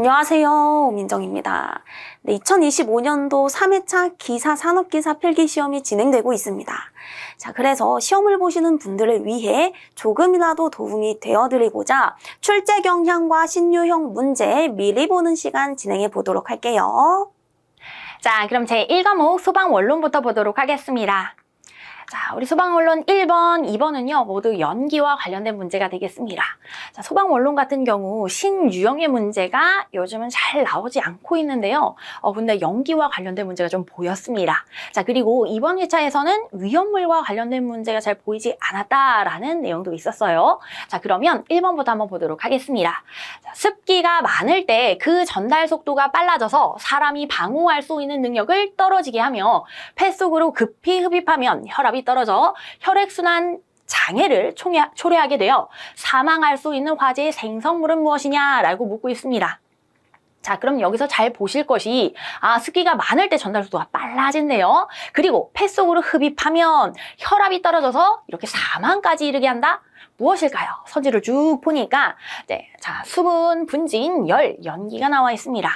안녕하세요. 민정입니다. 네, 2025년도 3회차 기사 산업기사 필기 시험이 진행되고 있습니다. 자, 그래서 시험을 보시는 분들을 위해 조금이라도 도움이 되어 드리고자 출제 경향과 신유형 문제 미리 보는 시간 진행해 보도록 할게요. 자, 그럼 제 1과목 소방 원론부터 보도록 하겠습니다. 자, 우리 소방 원론 1번, 2번은요, 모두 연기와 관련된 문제가 되겠습니다. 자, 소방 원론 같은 경우 신유형의 문제가 요즘은 잘 나오지 않고 있는데요. 어, 근데 연기와 관련된 문제가 좀 보였습니다. 자, 그리고 이번 회차에서는 위험물과 관련된 문제가 잘 보이지 않았다라는 내용도 있었어요. 자, 그러면 1번부터 한번 보도록 하겠습니다. 자, 습기가 많을 때 그 전달 속도가 빨라져서 사람이 방호할 수 있는 능력을 떨어지게 하며 폐 속으로 급히 흡입하면 혈압이 떨어져 혈액순환 장애를 초래하게 되어 사망할 수 있는 화재의 생성물은 무엇이냐라고 묻고 있습니다. 자, 그럼 여기서 잘 보실 것이, 아, 습기가 많을 때 전달 속도가 빨라진대요. 그리고 폐 속으로 흡입하면 혈압이 떨어져서 이렇게 사망까지 이르게 한다? 무엇일까요? 선지를 쭉 보니까, 네, 자, 수분, 분진, 열, 연기가 나와 있습니다.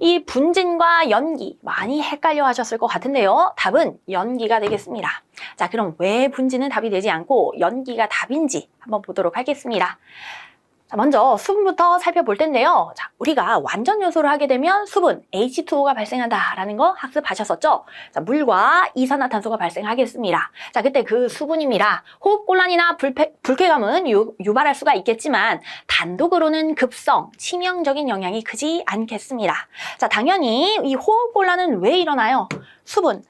이 분진과 연기 많이 헷갈려 하셨을 것 같은데요. 답은 연기가 되겠습니다. 자, 그럼 왜 분진은 답이 되지 않고 연기가 답인지 한번 보도록 하겠습니다. 자, 먼저 수분부터 살펴볼 텐데요. 자, 우리가 완전 요소를 하게 되면 수분, H2O가 발생한다라는 거 학습하셨었죠? 자, 물과 이산화탄소가 발생하겠습니다. 자, 그때 그 수분입니다. 호흡곤란이나 불쾌, 불쾌감은 유, 유발할 수가 있겠지만 단독으로는 급성, 치명적인 영향이 크지 않겠습니다. 자, 당연히 이 호흡곤란은 왜 일어나요? 수분,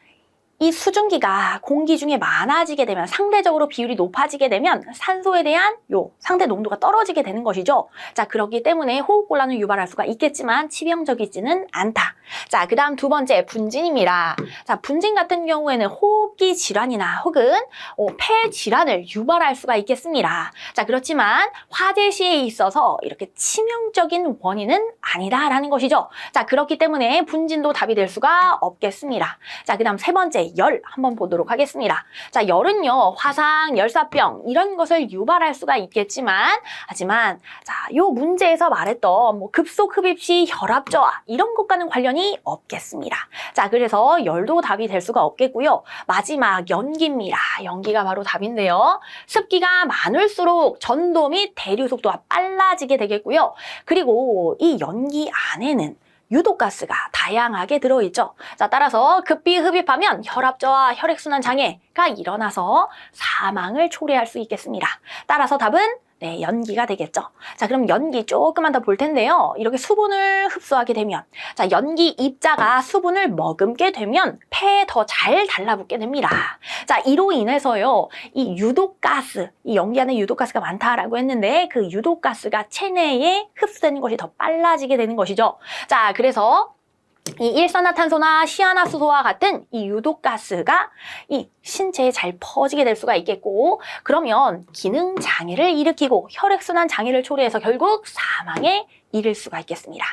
이 수증기가 공기 중에 많아지게 되면 상대적으로 비율이 높아지게 되면 산소에 대한 요 상대 농도가 떨어지게 되는 것이죠. 자, 그렇기 때문에 호흡곤란을 유발할 수가 있겠지만 치명적이지는 않다. 자, 그 다음 두 번째 분진입니다. 자, 분진 같은 경우에는 호흡기 질환이나 혹은 어, 폐 질환을 유발할 수가 있겠습니다. 자, 그렇지만 화재 시에 있어서 이렇게 치명적인 원인은 아니다라는 것이죠. 자, 그렇기 때문에 분진도 답이 될 수가 없겠습니다. 자, 그 다음 세 번째, 열 한번 보도록 하겠습니다. 자, 열은요, 화상, 열사병, 이런 것을 유발할 수가 있겠지만, 하지만, 자, 요 문제에서 말했던 뭐 급속 흡입 시 혈압 저하, 이런 것과는 관련이 없겠습니다. 자, 그래서 열도 답이 될 수가 없겠고요. 마지막, 연기입니다. 연기가 바로 답인데요. 습기가 많을수록 전도 및 대류 속도가 빨라지게 되겠고요. 그리고 이 연기 안에는 유독가스가 다양하게 들어있죠. 자, 따라서 급히 흡입하면 혈압 저하, 혈액순환 장애가 일어나서 사망을 초래할 수 있겠습니다. 따라서 답은 네, 연기가 되겠죠. 자, 그럼 연기 조금만 더 볼 텐데요. 이렇게 수분을 흡수하게 되면, 자, 연기 입자가 수분을 머금게 되면 폐에 더 잘 달라붙게 됩니다. 자, 이로 인해서요, 이 유독가스, 이 연기 안에 유독가스가 많다라고 했는데, 그 유독가스가 체내에 흡수되는 것이 더 빨라지게 되는 것이죠. 자, 그래서 이 일산화탄소나 시아나수소와 같은 이 유독가스가 이 신체에 잘 퍼지게 될 수가 있겠고 그러면 기능 장애를 일으키고 혈액순환 장애를 초래해서 결국 사망에 이를 수가 있겠습니다.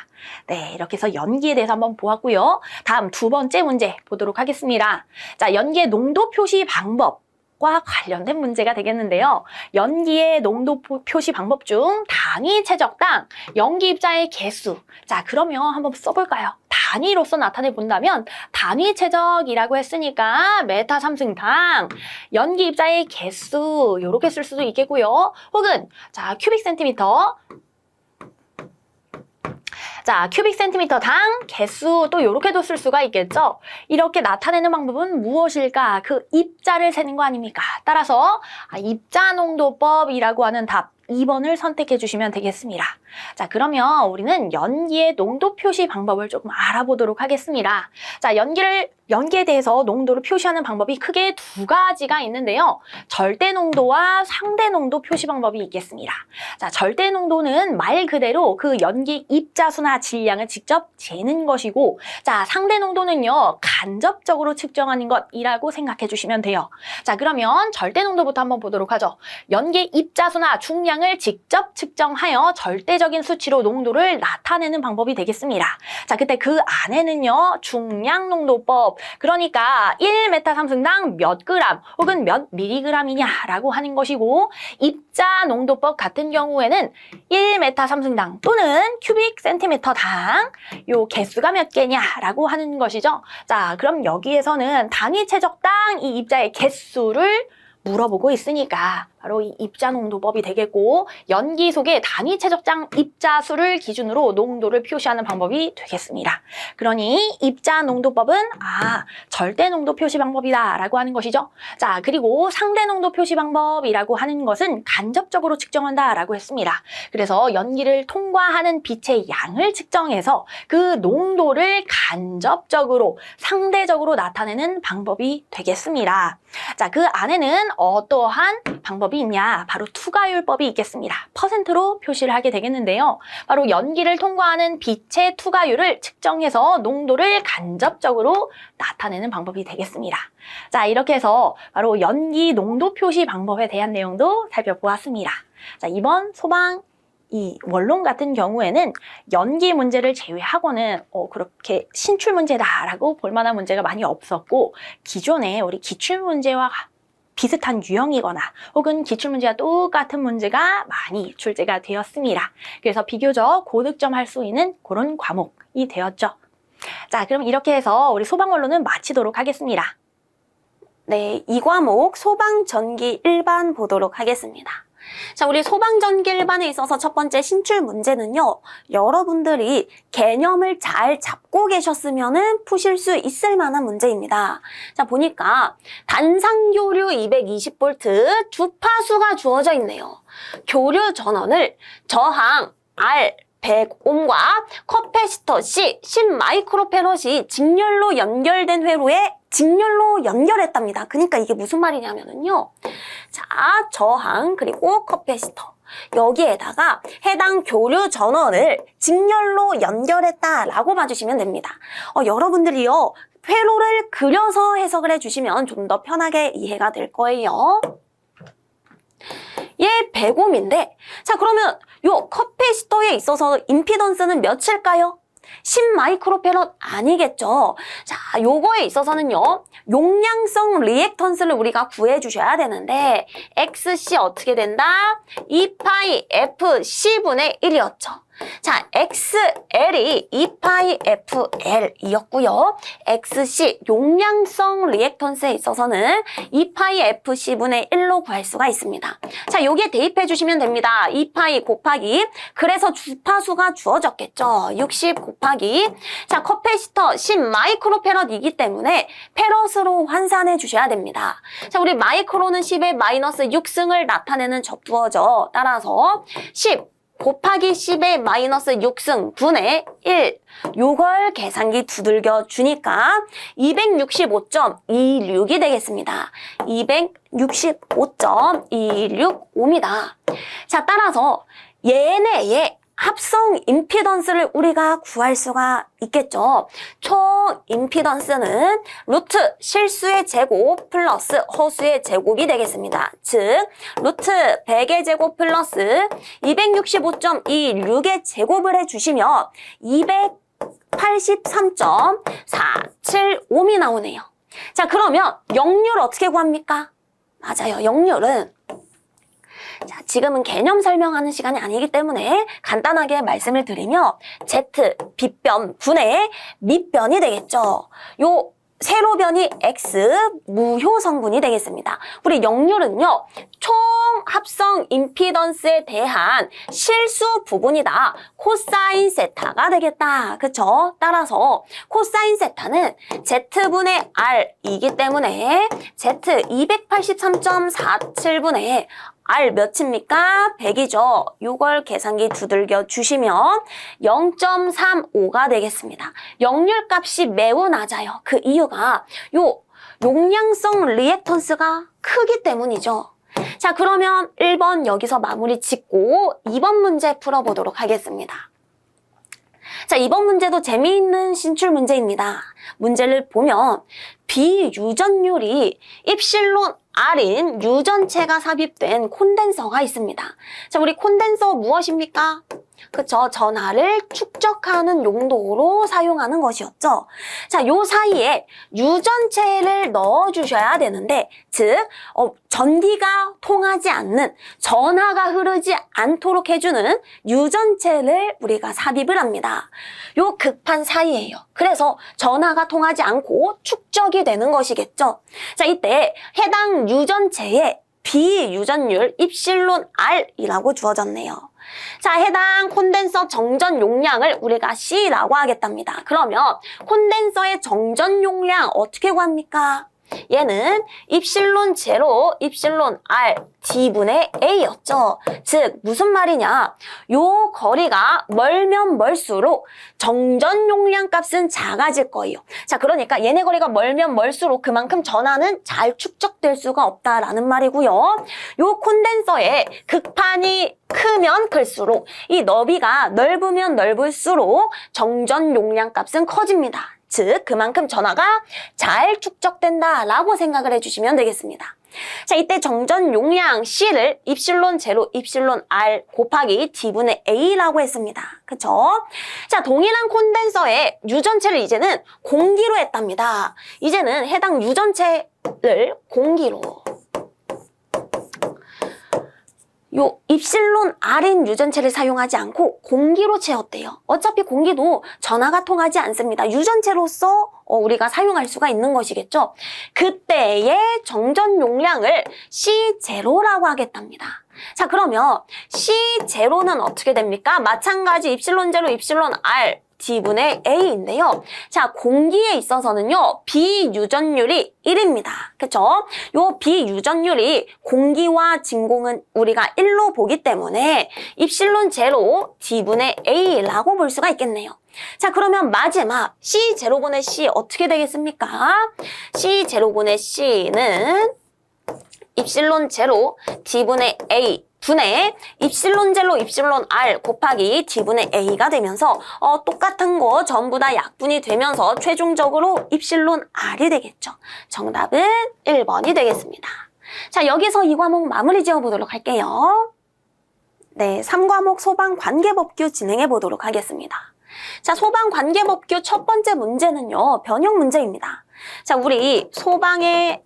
네, 이렇게 해서 연기에 대해서 한번 보았고요. 다음 두 번째 문제 보도록 하겠습니다. 자, 연기의 농도 표시 방법. 과 관련된 문제가 되겠는데요. 연기의 농도 표- 표시 방법 중 단위 최적당 연기 입자의 개수. 자, 그러면 한번 써볼까요? 단위로서 나타내 본다면 단위 최적이라고 했으니까 메타 3승당 연기 입자의 개수 요렇게 쓸 수도 있겠고요. 혹은 자, 큐빅 센티미터 자, 큐빅 센티미터 당 개수 또 이렇게도 쓸 수가 있겠죠. 이렇게 나타내는 방법은 무엇일까? 그 입자를 세는 거 아닙니까? 따라서 아, 입자 농도법이라고 하는 답 2번을 선택해 주시면 되겠습니다. 자, 그러면 우리는 연기의 농도 표시 방법을 조금 알아보도록 하겠습니다. 자, 연기를 연기에 대해서 농도를 표시하는 방법이 크게 두 가지가 있는데요. 절대 농도와 상대 농도 표시 방법이 있겠습니다. 자, 절대 농도는 말 그대로 그 연기 입자수나 질량을 직접 재는 것이고, 자, 상대 농도는요, 간접적으로 측정하는 것이라고 생각해 주시면 돼요. 자, 그러면 절대 농도부터 한번 보도록 하죠. 연기 입자수나 중량을 용량을 직접 측정하여 절대적인 수치로 농도를 나타내는 방법이 되겠습니다. 자, 그때 그 안에는요, 중량 농도법, 그러니까 1메타 삼승당 몇 그램 혹은 몇 미리그램이냐라고 하는 것이고, 입자 농도법 같은 경우에는 1메타 삼승당 또는 큐빅 센티미터당 요 개수가 몇 개냐라고 하는 것이죠. 자, 그럼 여기에서는 단위 최적당 이 입자의 개수를 물어보고 있으니까 바로 이 입자 농도법이 되겠고 연기 속의 단위 최적장 입자 수를 기준으로 농도를 표시하는 방법이 되겠습니다. 그러니 입자 농도법은 아 절대 농도 표시 방법이다라고 하는 것이죠. 자 그리고 상대 농도 표시 방법이라고 하는 것은 간접적으로 측정한다라고 했습니다. 그래서 연기를 통과하는 빛의 양을 측정해서 그 농도를 간접적으로 상대적으로 나타내는 방법이 되겠습니다. 자, 그 안에는 어떠한 방법이 있냐? 바로 투가율법이 있겠습니다. 퍼센트로 표시를 하게 되겠는데요. 바로 연기를 통과하는 빛의 투가율을 측정해서 농도를 간접적으로 나타내는 방법이 되겠습니다. 자, 이렇게 해서 바로 연기 농도 표시 방법에 대한 내용도 살펴보았습니다. 자, 이번 소방 이 원론 같은 경우에는 연기 문제를 제외하고는 어, 그렇게 신출 문제다라고 볼 만한 문제가 많이 없었고 기존에 우리 기출 문제와 비슷한 유형이거나 혹은 기출 문제와 똑같은 문제가 많이 출제가 되었습니다. 그래서 비교적 고득점 할 수 있는 그런 과목이 되었죠. 자, 그럼 이렇게 해서 우리 소방 원론은 마치도록 하겠습니다. 네, 이 과목 소방 전기 일반 보도록 하겠습니다. 자, 우리 소방전기 일반에 있어서 첫 번째 신출 문제는요, 여러분들이 개념을 잘 잡고 계셨으면은 푸실 수 있을 만한 문제입니다. 자, 보니까 단상 교류 220V 주파수가 주어져 있네요. 교류 전원을 저항 R 100옴과 커패시터 C 10 마이크로페럿이 직렬로 연결된 회로에 직렬로 연결했답니다. 그러니까 이게 무슨 말이냐면은요. 자, 저항 그리고 커패시터 여기에다가 해당 교류 전원을 직렬로 연결했다라고 봐주시면 됩니다. 어, 여러분들이요 회로를 그려서 해석을 해주시면 좀 더 편하게 이해가 될 거예요. 얘 100옴인데 자 그러면 요 커패시터에 있어서 임피던스는 몇일까요? 10마이크로페럿 아니겠죠. 자, 요거에 있어서는요. 용량성 리액턴스를 우리가 구해 주셔야 되는데 XC 어떻게 된다? 2파이 FC분의 1이었죠. 자, XL이 2파이 FL이었고요. XC 용량성 리액턴스에 있어서는 2파이 FC분의 1로 구할 수가 있습니다. 자, 여기에 대입해 주시면 됩니다. 2파이 곱하기 그래서 주파수가 주어졌겠죠. 60 곱하기 자, 커패시터 10 마이크로페럿이기 때문에 페럿으로 환산해 주셔야 됩니다. 자, 우리 마이크로는 10의 마이너스 6승을 나타내는 접두어죠. 따라서 10 곱하기 10의 마이너스 6승 분의 1 요걸 계산기 두들겨 주니까 265.26이 되겠습니다. 265.265입니다. 자 따라서 얘네의 합성 임피던스를 우리가 구할 수가 있겠죠. 총 임피던스는 루트 실수의 제곱 플러스 허수의 제곱이 되겠습니다. 즉 루트 100의 제곱 플러스 265.26의 제곱을 해주시면 283.475이 나오네요. 자 그러면 역률 어떻게 구합니까? 맞아요. 역률은 자, 지금은 개념 설명하는 시간이 아니기 때문에 간단하게 말씀을 드리면 Z 빗변 분의 밑변이 되겠죠. 요 세로변이 X 무효 성분이 되겠습니다. 우리 역률은요. 총 합성 임피던스에 대한 실수 부분이다. 코사인 세타가 되겠다. 그쵸? 따라서 코사인 세타는 Z분의 R이기 때문에 Z 283.47분의 R 몇입니까? 100이죠. 이걸 계산기 두들겨 주시면 0.35가 되겠습니다. 역률 값이 매우 낮아요. 그 이유가 요 용량성 리액턴스가 크기 때문이죠. 자, 그러면 1번 여기서 마무리 짓고 2번 문제 풀어보도록 하겠습니다. 자, 이번 문제도 재미있는 신출 문제입니다. 문제를 보면 비유전율이 입실론 R인 유전체가 삽입된 콘덴서가 있습니다. 자, 우리 콘덴서 무엇입니까? 그쵸. 전하를 축적하는 용도로 사용하는 것이었죠. 자, 요 사이에 유전체를 넣어주셔야 되는데, 즉, 어, 전기가 통하지 않는, 전하가 흐르지 않도록 해주는 유전체를 우리가 삽입을 합니다. 요 급한 사이에요. 그래서 전하가 통하지 않고 축적이 되는 것이겠죠. 자, 이때 해당 유전체의 비유전율 입실론 R이라고 주어졌네요. 자, 해당 콘덴서 정전 용량을 우리가 C라고 하겠답니다. 그러면 콘덴서의 정전 용량 어떻게 구합니까? 얘는 입실론 제로, 입실론 R, D분의 A였죠. 즉, 무슨 말이냐? 요 거리가 멀면 멀수록 정전 용량 값은 작아질 거예요. 자, 그러니까 얘네 거리가 멀면 멀수록 그만큼 전하는 잘 축적될 수가 없다라는 말이고요. 요 콘덴서의 극판이 크면 클수록 이 너비가 넓으면 넓을수록 정전 용량 값은 커집니다. 즉, 그만큼 전하가 잘 축적된다라고 생각을 해주시면 되겠습니다. 자, 이때 정전 용량 C를 입실론 제로, 입실론 R 곱하기 D분의 A라고 했습니다. 그쵸? 자, 동일한 콘덴서의 유전체를 이제는 공기로 했답니다. 이제는 해당 유전체를 공기로. 요 입실론 R인 유전체를 사용하지 않고 공기로 채웠대요. 어차피 공기도 전하가 통하지 않습니다. 유전체로서 어, 우리가 사용할 수가 있는 것이겠죠. 그때의 정전 용량을 C0라고 하겠답니다. 자, 그러면 C0는 어떻게 됩니까? 마찬가지 입실론 R, D분의 A인데요. 자, 공기에 있어서는요, 비유전율이 1입니다. 그쵸? 요 비유전율이 공기와 진공은 우리가 1로 보기 때문에 입실론 D분의 A라고 볼 수가 있겠네요. 자, 그러면 마지막 C 제로분의 C 어떻게 되겠습니까? C 제로분의 C는 입실론 제로 D분의 A 분의 입실론 제로 입실론 R 곱하기 D분의 A가 되면서 어, 똑같은 거 전부 다 약분이 되면서 최종적으로 입실론 R이 되겠죠. 정답은 1번이 되겠습니다. 자, 여기서 이 과목 마무리 지어 보도록 할게요. 네, 3과목 소방 관계법규 진행해 보도록 하겠습니다. 자, 소방 관계법규 첫 번째 문제는요, 변형 문제입니다. 자, 우리 소방의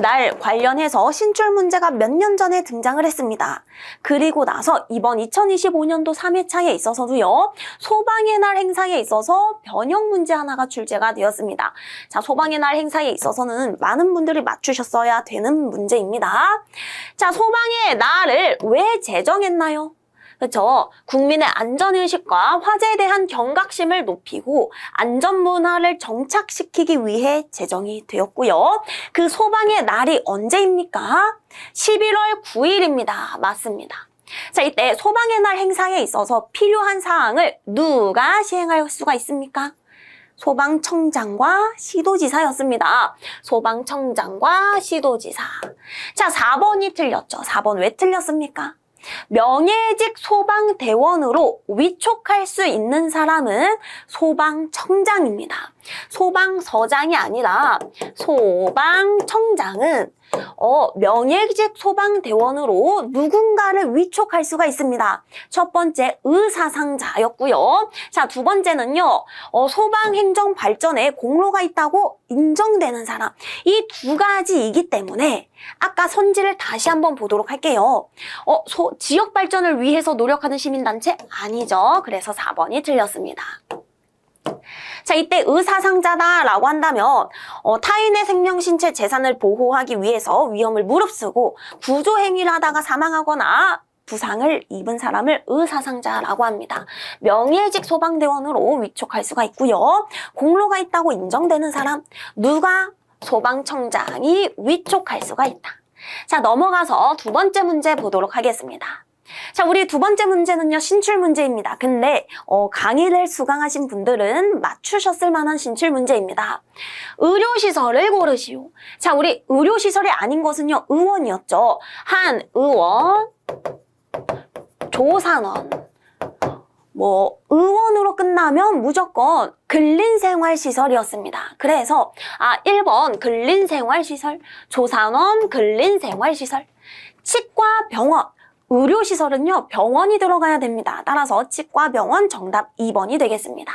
날 관련해서 신출 문제가 몇 년 전에 등장을 했습니다. 그리고 나서 이번 2025년도 3회차에 있어서도요, 소방의 날 행사에 있어서 변형 문제 하나가 출제가 되었습니다. 자, 소방의 날 행사에 있어서는 많은 분들이 맞추셨어야 되는 문제입니다. 자, 소방의 날을 왜 제정했나요? 그렇죠. 국민의 안전의식과 화재에 대한 경각심을 높이고 안전 문화를 정착시키기 위해 제정이 되었고요. 그 소방의 날이 언제입니까? 11월 9일입니다. 맞습니다. 자, 이때 소방의 날 행사에 있어서 필요한 사항을 누가 시행할 수가 있습니까? 소방청장과 시도지사였습니다. 소방청장과 시도지사. 자, 4번이 틀렸죠. 4번 왜 틀렸습니까? 명예직 소방대원으로 위촉할 수 있는 사람은 소방청장입니다. 소방서장이 아니라 소방청장은 어, 명예직 소방대원으로 누군가를 위촉할 수가 있습니다. 첫 번째 의사상자였고요. 자, 두 번째는요. 어, 소방행정 발전에 공로가 있다고 인정되는 사람. 이 두 가지이기 때문에 아까 선지를 다시 한번 보도록 할게요. 어, 소, 지역 발전을 위해서 노력하는 시민단체? 아니죠. 그래서 4번이 틀렸습니다. 자, 이때 의사상자다라고 한다면 어, 타인의 생명, 신체, 재산을 보호하기 위해서 위험을 무릅쓰고 구조 행위를 하다가 사망하거나 부상을 입은 사람을 의사상자라고 합니다. 명예직 소방대원으로 위촉할 수가 있고요. 공로가 있다고 인정되는 사람 누가 소방청장이 위촉할 수가 있다. 자, 넘어가서 두 번째 문제 보도록 하겠습니다. 자, 우리 두 번째 문제는요, 신출 문제입니다. 근데, 어, 강의를 수강하신 분들은 맞추셨을 만한 신출 문제입니다. 의료시설을 고르시오. 자, 우리 의료시설이 아닌 것은요, 의원이었죠. 한 의원, 조산원, 뭐 의원으로 끝나면 무조건 근린생활시설이었습니다. 그래서 아 1번 근린생활시설, 조산원 근린생활시설, 치과 병원, 의료시설은요 병원이 들어가야 됩니다. 따라서 치과 병원 정답 2번이 되겠습니다.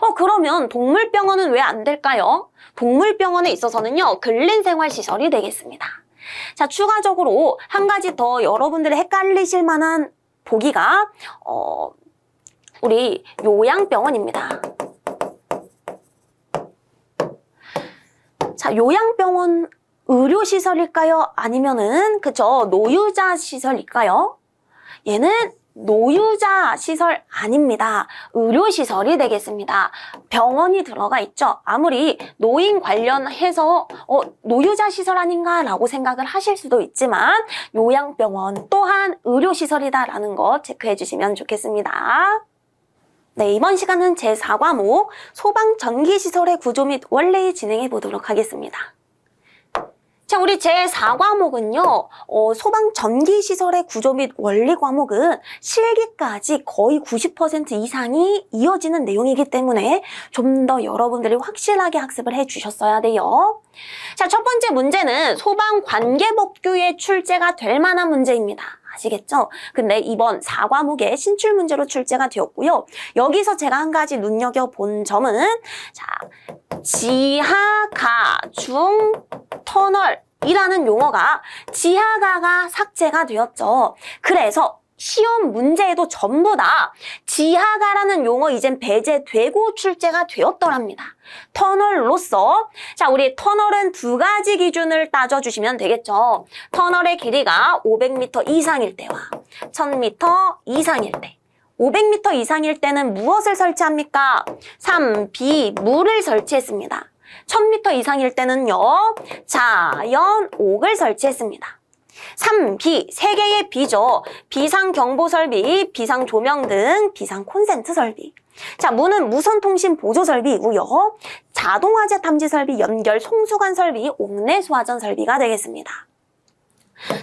어 그러면 동물병원은 왜 안 될까요? 동물병원에 있어서는요 근린생활시설이 되겠습니다. 자 추가적으로 한 가지 더 여러분들이 헷갈리실 만한 보기가 어 우리 요양병원입니다. 자, 요양병원 의료시설일까요? 아니면은, 그죠, 노유자 시설일까요? 얘는 노유자 시설 아닙니다. 의료시설이 되겠습니다. 병원이 들어가 있죠. 아무리 노인 관련해서, 어, 노유자 시설 아닌가 라고 생각을 하실 수도 있지만, 요양병원 또한 의료시설이다라는 거 체크해 주시면 좋겠습니다. 네, 이번 시간은 제4과목 소방전기시설의 구조 및 원래 진행해 보도록 하겠습니다. 자, 우리 제4과목은요, 어, 소방 전기시설의 구조 및 원리 과목은 실기까지 거의 90% 이상이 이어지는 내용이기 때문에 좀 더 여러분들이 확실하게 학습을 해 주셨어야 돼요. 자, 첫 번째 문제는 소방관계법규에 출제가 될 만한 문제입니다. 아시겠죠? 근데 이번 4과목에 신출 문제로 출제가 되었고요. 여기서 제가 한 가지 눈여겨본 점은 자, 지하, 가, 중, 터널 이라는 용어가 지하가가 삭제가 되었죠. 그래서 시험 문제에도 전부 다 지하가라는 용어 이젠 배제되고 출제가 되었더랍니다. 터널로서 자 우리 터널은 두 가지 기준을 따져주시면 되겠죠. 터널의 길이가 500m 이상일 때와 1000m 이상일 때 500m 이상일 때는 무엇을 설치합니까? 3, 비, 물을 설치했습니다. 1000m 이상일 때는요, 자연, 옥을 설치했습니다. 3비, 세 개의 비죠. 비상경보 설비, 비상조명 등 비상 콘센트 설비. 자, 무는 무선통신 보조 설비이고요. 자동화재 탐지 설비, 연결 송수관 설비, 옥내 수화전 설비가 되겠습니다.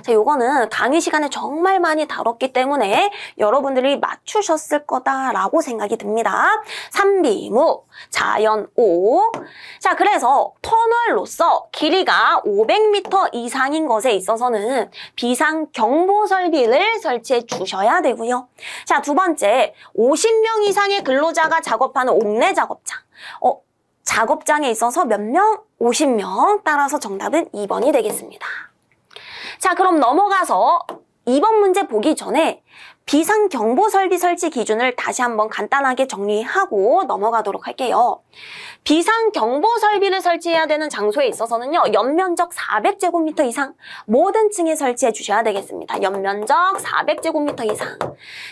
자, 요거는 강의 시간에 정말 많이 다뤘기 때문에 여러분들이 맞추셨을 거다라고 생각이 듭니다. 삼비무, 자연오. 자, 그래서 터널로서 길이가 500m 이상인 것에 있어서는 비상 경보 설비를 설치해 주셔야 되고요. 자, 두 번째, 50명 이상의 근로자가 작업하는 옥내 작업장. 어, 작업장에 있어서 몇 명? 50명. 따라서 정답은 2번이 되겠습니다. 자, 그럼 넘어가서 이번 문제 보기 전에 비상경보 설비 설치 기준을 다시 한번 간단하게 정리하고 넘어가도록 할게요. 비상경보 설비를 설치해야 되는 장소에 있어서는요, 연면적 400제곱미터 이상 모든 층에 설치해 주셔야 되겠습니다. 연면적 400제곱미터 이상.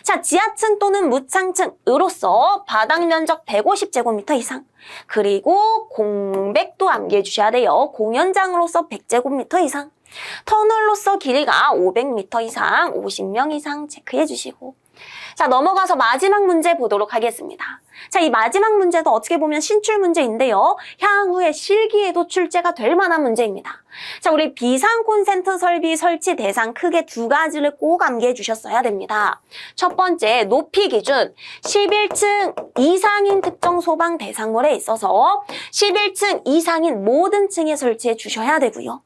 자, 지하층 또는 무창층으로서 바닥 면적 150제곱미터 이상. 그리고 공백도 암기해 주셔야 돼요. 공연장으로서 100제곱미터 이상. 터널로서 길이가 500m 이상, 50명 이상 체크해 주시고. 자, 넘어가서 마지막 문제 보도록 하겠습니다. 자, 이 마지막 문제도 어떻게 보면 신출 문제인데요. 향후에 실기에도 출제가 될 만한 문제입니다. 자, 우리 비상 콘센트 설비 설치 대상 크게 두 가지를 꼭 암기해 주셨어야 됩니다. 첫 번째, 높이 기준 11층 이상인 특정 소방 대상물에 있어서 11층 이상인 모든 층에 설치해 주셔야 되고요.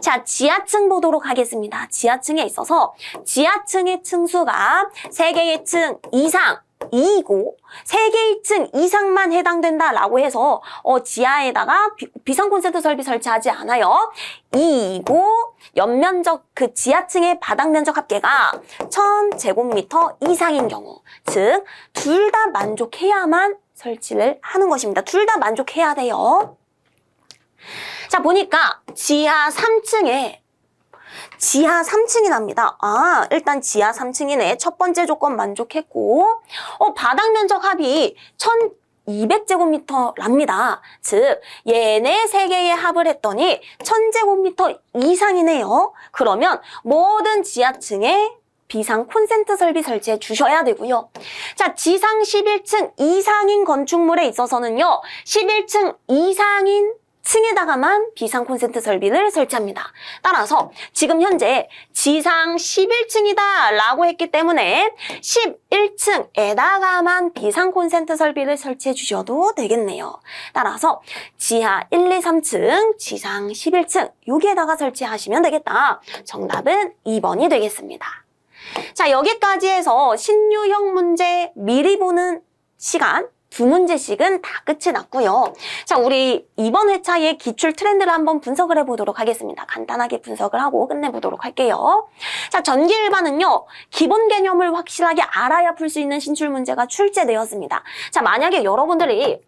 자, 지하층 보도록 하겠습니다. 지하층에 있어서 지하층의 층수가 3개의 층 이상 2이고 3개의 층 이상만 해당된다라고 해서 어, 지하에다가 비, 상 콘센트 설비 설치하지 않아요. 2이고 연면적 그 지하층의 바닥 면적 합계가 1000제곱미터 이상인 경우 즉 둘 다 만족해야만 설치를 하는 것입니다. 둘 다 만족해야 돼요. 자, 보니까 지하 3층에 지하 3층이 납니다. 아, 일단 지하 3층이네. 첫 번째 조건 만족했고, 어, 바닥 면적 합이 1200제곱미터랍니다. 즉, 얘네 세 개의 합을 했더니 1000제곱미터 이상이네요. 그러면 모든 지하층에 비상 콘센트 설비 설치해 주셔야 되고요. 자, 지상 11층 이상인 건축물에 있어서는요, 11층 이상인 층에다가만 비상 콘센트 설비를 설치합니다. 따라서 지금 현재 지상 11층이다 라고 했기 때문에 11층에다가만 비상 콘센트 설비를 설치해 주셔도 되겠네요. 따라서 지하 1, 2, 3층, 지상 11층 여기에다가 설치하시면 되겠다. 정답은 2번이 되겠습니다. 자, 여기까지 해서 신유형 문제 미리 보는 시간 두 문제씩은 다 끝이 났고요. 자, 우리 이번 회차의 기출 트렌드를 한번 분석을 해보도록 하겠습니다. 간단하게 분석을 하고 끝내보도록 할게요. 자, 전기 일반은요, 기본 개념을 확실하게 알아야 풀 수 있는 신출 문제가 출제되었습니다. 자, 만약에 여러분들이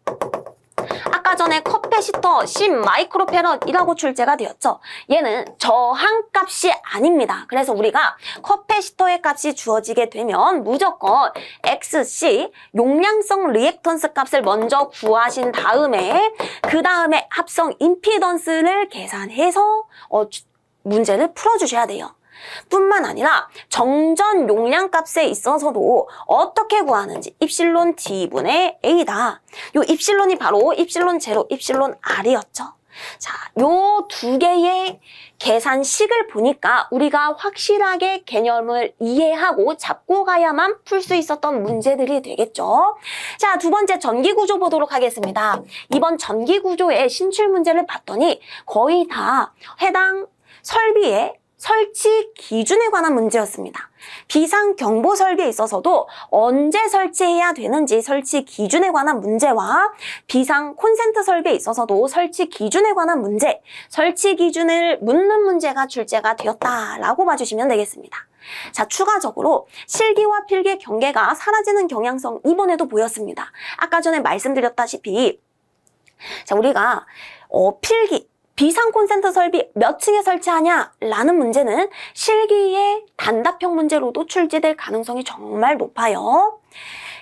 아까 전에 컵패시터 10 마이크로페럿이라고 출제가 되었죠. 얘는 저항값이 아닙니다. 그래서 우리가 컵패시터의 값이 주어지게 되면 무조건 XC 용량성 리액턴스 값을 먼저 구하신 다음에 그 다음에 합성 임피던스를 계산해서 어, 주- 문제를 풀어주셔야 돼요. 뿐만 아니라 정전 용량 값에 있어서도 어떻게 구하는지 입실론 D분의 A다. 요 입실론이 바로 입실론 제로, 입실론 R이었죠. 자, 요 두 개의 계산식을 보니까 우리가 확실하게 개념을 이해하고 잡고 가야만 풀 수 있었던 문제들이 되겠죠. 자, 두 번째 전기구조 보도록 하겠습니다. 이번 전기구조의 신출 문제를 봤더니 거의 다 해당 설비의 설치 기준에 관한 문제였습니다. 비상 경보 설비에 있어서도 언제 설치해야 되는지 설치 기준에 관한 문제와 비상 콘센트 설비에 있어서도 설치 기준에 관한 문제, 설치 기준을 묻는 문제가 출제가 되었다라고 봐주시면 되겠습니다. 자, 추가적으로 실기와 필기의 경계가 사라지는 경향성 이번에도 보였습니다. 아까 전에 말씀드렸다시피 자, 우리가 어, 필기 비상 콘센트 설비 몇 층에 설치하냐? 라는 문제는 실기의 단답형 문제로도 출제될 가능성이 정말 높아요.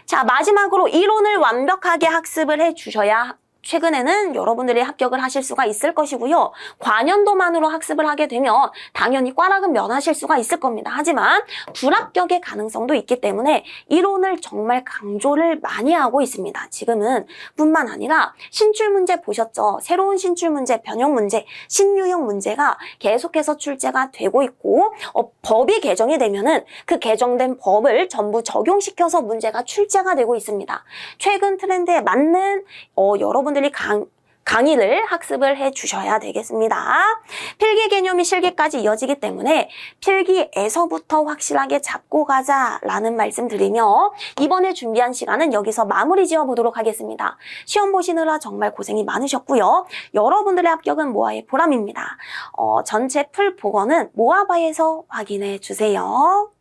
자, 마지막으로 이론을 완벽하게 학습을 해 주셔야 최근에는 여러분들이 합격을 하실 수가 있을 것이고요. 과년도만으로 학습을 하게 되면 당연히 꽈락은 면하실 수가 있을 겁니다. 하지만 불합격의 가능성도 있기 때문에 이론을 정말 강조를 많이 하고 있습니다. 지금은 뿐만 아니라 신출 문제 보셨죠? 새로운 신출 문제, 변형 문제, 신유형 문제가 계속해서 출제가 되고 있고 어, 법이 개정이 되면은 그 개정된 법을 전부 적용시켜서 문제가 출제가 되고 있습니다. 최근 트렌드에 맞는 어, 여러분들이 강 강의를 학습을 해 주셔야 되겠습니다. 필기 개념이 실기까지 이어지기 때문에 필기에서부터 확실하게 잡고 가자라는 말씀 드리며 이번에 준비한 시간은 여기서 마무리 지어 보도록 하겠습니다. 시험 보시느라 정말 고생이 많으셨고요. 여러분들의 합격은 모아의 보람입니다. 어, 전체 풀 복원은 모아바에서 확인해 주세요.